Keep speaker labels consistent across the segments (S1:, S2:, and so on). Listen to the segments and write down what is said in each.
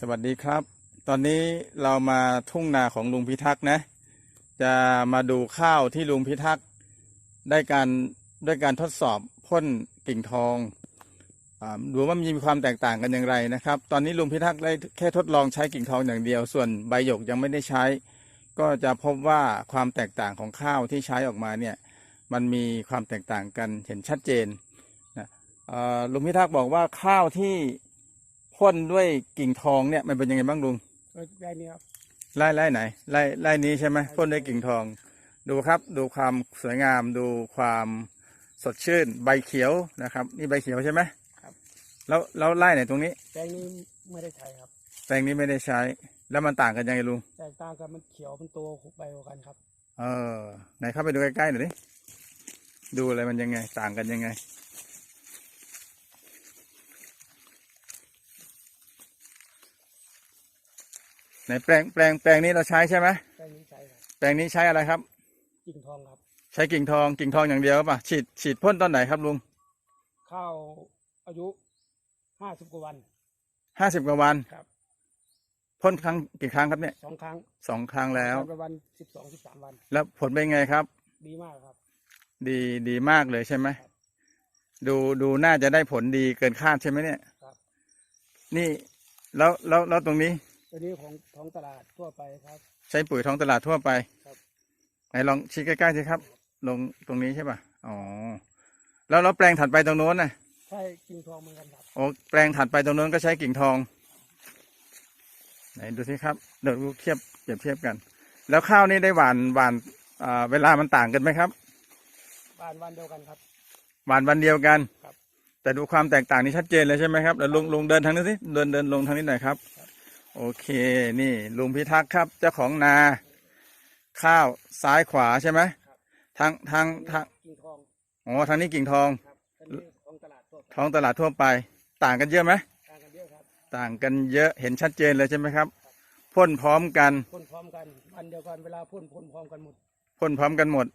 S1: สวัสดีครับ ตอนนี้เรามาทุ่งนาของลุงพิทักษ์นะ จะมาดูข้าวที่ลุงพิทักษ์ได้การด้วยการทดสอบพ่นกิ่งทองอดูว่ามีความแตกต่างกันอย่างไรนะครับ ตอนนี้ลุงพิทักษ์ได้แค่ทดลองใช้กิ่งทองอย่างเดียว ส่วนใบหยกยังไม่ได้ใช้ ก็จะพบว่าความแตกต่างของข้าวที่ใช้ออกมาเนี่ยมันมีความแตกต่างกันเห็นชัดเจนนะลุงพิทักษ์บอกว่าข้าวที่ พ่นด้วยกิ่งทองเนี่ยมันเป็นยังไงบ้างลุง
S2: ก็ได้นี่ครับ
S1: ไล่ไล่ไหนไล่ไล่นี้ใช่ไหมพ่นด้วยกิ่งทอง ดูครับ ดูความสวยงาม ดูความสดชื่น ใบเขียวนะครับ นี่ใบเขียวใช่ไหม
S2: ครับ
S1: แล้วแล้วไล่ไหนตรงนี้
S2: แปลงนี้ไม่ได้ใช้ครับ
S1: แปลงนี้ไม่ได้ใช้ แล้วมันต่างกันยังไงลุง
S2: แตกต่างกันมันเขียวมันโตใบกว่ากันครับ
S1: เออ ไหนเข้าไปดูใกล้ๆหน่อยดิดูอะไรมันยังไง ต่างกันยังไง ไหนแปลงแปลงแปลงนี้เราใช้ใช่ไหม
S2: แปลงนี้ใช้ครับ
S1: แปลงนี้ใช้อะไรครับ
S2: กิ่งทองครับ
S1: ใช้กิ่งทองกิ่งทองอย่างเดียวป่ะฉีดฉีดพ่นตอนไหนครับลุง
S2: ข้าวอายุห้าสิบกว่าวัน
S1: ห้าสิบกว่าวัน
S2: ครับ
S1: พ่นครั้งกี่ครั้งครับเนี่ย
S2: สองครั้ง
S1: สองครั้งแล้ว
S2: ประมาณสิบสองสิบสามวัน
S1: แล้วผลเป็นไงครับ
S2: ดีมากครับ
S1: ดีดีมากเลยใช่ไหมดูดูน่าจะได้ผลดีเกินคาดใช่ไหมเนี่ย
S2: ครับ
S1: นี่แล้วแล้วแล้วตรงนี้
S2: ตัวนี้ของท้องตลาดทั่วไปครับ
S1: ใช้ปุ๋ยท้องตลาดทั่วไป
S2: ครับ
S1: ไหนลองชี้ใกล้ๆสิครับ ลงตรงนี้ใช่ป่ะอ๋อแล้วแล้วแปลงถัดไปตรงโน้นน่ะ
S2: ใช่กิ่งทองเหมือนกันครับ
S1: โอ้แปลงถัดไปตรงโน้นก็ใช้กิ่งทอง ไหนดูสิครับเดี๋ยวดูเทียบเปรียบเทียบกัน แล้วข้าวนี่ได้หวานหวานอ่าเวลามันต่างกันไหมครับ
S2: บ้านวันเดียวกันครับ
S1: หวานวันเดียวกัน
S2: ครับ
S1: แต่ดูความแตกต่างนี่ชัดเจนเลยใช่ไหมครับเดี๋ยวลุงลุงเดินทางนี้สิเดินเดินลงทางนี้หน่อยครับ โอเคนี่ลุงพิทักษ์ครับ เจ้าของนา ข้าวซ้ายขวาใช่ไหมทางทางทาง
S2: กิ่งทอง
S1: อ๋อทางนี้กิ่งทอง
S2: ครับตัวนี้ท้องตลาดทั่วไป
S1: ท้องตลาดทั่วไป ต่างกันเยอะไหม
S2: ต่างกันเยอะครับ
S1: ต่างกันเยอะเห็นชัดเจนเลยใช่ไหมครับพ่นพร้อมกัน
S2: พ่นพร้อมกันวันเดียวกันเวลาพ่นพ่นพร้อมกันหมด
S1: พ่นพร้อมกันหมด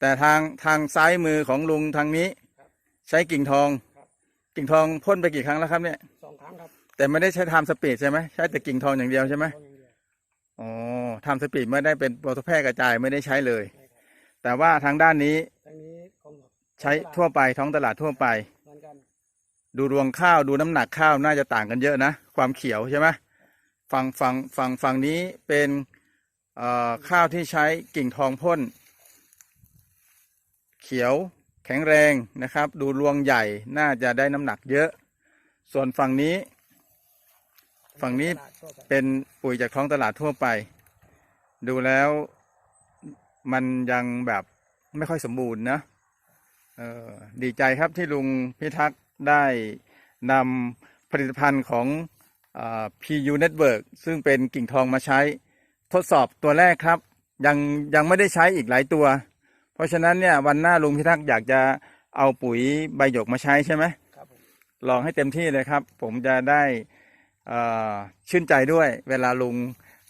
S1: แต่ทางทางซ้ายมือของลุงทางนี้
S2: ครับ
S1: ใช้กิ่งทอง
S2: ครับ
S1: กิ่งทองพ่นไปกี่ครั้งแล้วครับเนี่ย
S2: สองครั้งครับ
S1: แต่ไม่ได้ใช้ไทม์สปีดใช่ไหมใช้แต่กิ่งทองอย่างเดียวใช่ไหม
S2: ทองอย่างเดียว
S1: อ๋อไทม์สปีดไม่ได้เป็นโปรโตแพร่กระจายไม่ได้ใช้เลย
S2: ใช่ครับ
S1: แต่ว่าทางด้านนี้
S2: ทางนี้ของ
S1: ใช้ทั่วไปท้องตลาดทั่วไป
S2: เหมือนกัน
S1: ดูรวงข้าวดูน้ำหนักข้าวน่าจะต่างกันเยอะนะ ความเขียวใช่ไหมฝั่งฝั่งฝั่งฝั่งนี้เป็นเอ่อข้าวที่ใช้กิ่งทองพ่น เขียวแข็งแรงนะครับ ดูรวงใหญ่น่าจะได้น้ำหนักเยอะ ส่วนฝั่งนี้ ฝั่งนี้
S2: ตลาดทั่วไป
S1: เป็นปุ๋ยจากท้องตลาดทั่วไป ดูแล้วมันยังแบบไม่ค่อยสมบูรณ์นะเออดีใจครับที่ลุงพิทักษ์ได้นำผลิตภัณฑ์ของอา PU Network ซึ่งเป็นกิ่งทองมาใช้ทดสอบตัวแรกครับ ยังยังไม่ได้ใช้อีกหลายตัว เพราะฉะนั้นเนี่ยวันหน้าลุงพิทักษ์อยากจะเอาปุ๋ยใบหยกมาใช้ใช่ไหม
S2: ครับผม
S1: ลองให้เต็มที่เลยครับ ผมจะได้เอ่อ ชื่นใจด้วยเวลาลุง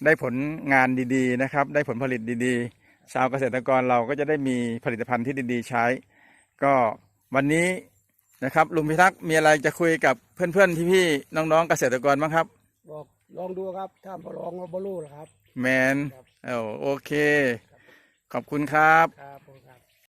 S1: ได้ผลงานดีๆนะครับ ได้ผลผลิตดีๆ ชาวเกษตรกรเราก็จะได้มีผลิตภัณฑ์ที่ดีๆ ใช้ ก็วันนี้นะครับลุงพิทักษ์มีอะไรจะคุยกับเพื่อนๆพี่ๆน้องๆเกษตรกรบ้างครับ
S2: บอกลองดูครับถ้าบ่ลองก็บ่รู้หรอกครับ
S1: แมน
S2: ครับ
S1: เออโอเค ขอบคุณครับ
S2: ครับผมครับ